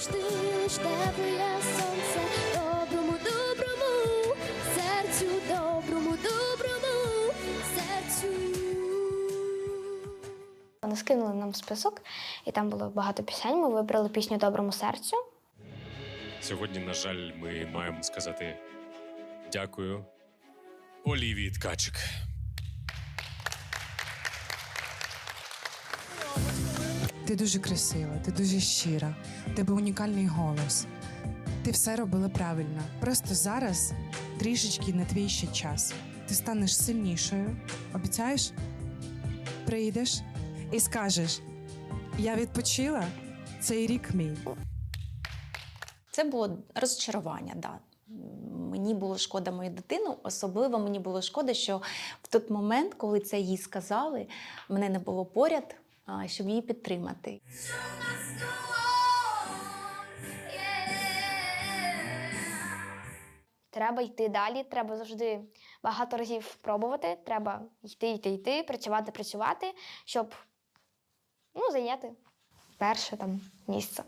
завжди лиш тепле сонце, доброму, доброму, серцю, доброму, доброму, серцю. Вони скинули нам список, і там було багато пісень. Ми вибрали пісню Доброму серцю. Сьогодні, на жаль, ми маємо сказати дякую Олівії Ткачик. Ти дуже красива, ти дуже щира, тебе унікальний голос. Ти все робила правильно. Просто зараз трішечки не твій ще час. Ти станеш сильнішою. Обіцяєш? Прийдеш і скажеш: Я відпочила цей рік мій. Це було розчарування, да. Мені було шкода мою дитину. Особливо мені було шкода, що в той момент, коли це їй сказали, мене не було поряд, щоб її підтримати. Треба йти далі, треба завжди багато разів пробувати. Треба йти, йти, йти, працювати, працювати, щоб ну, зайняти перше там місце.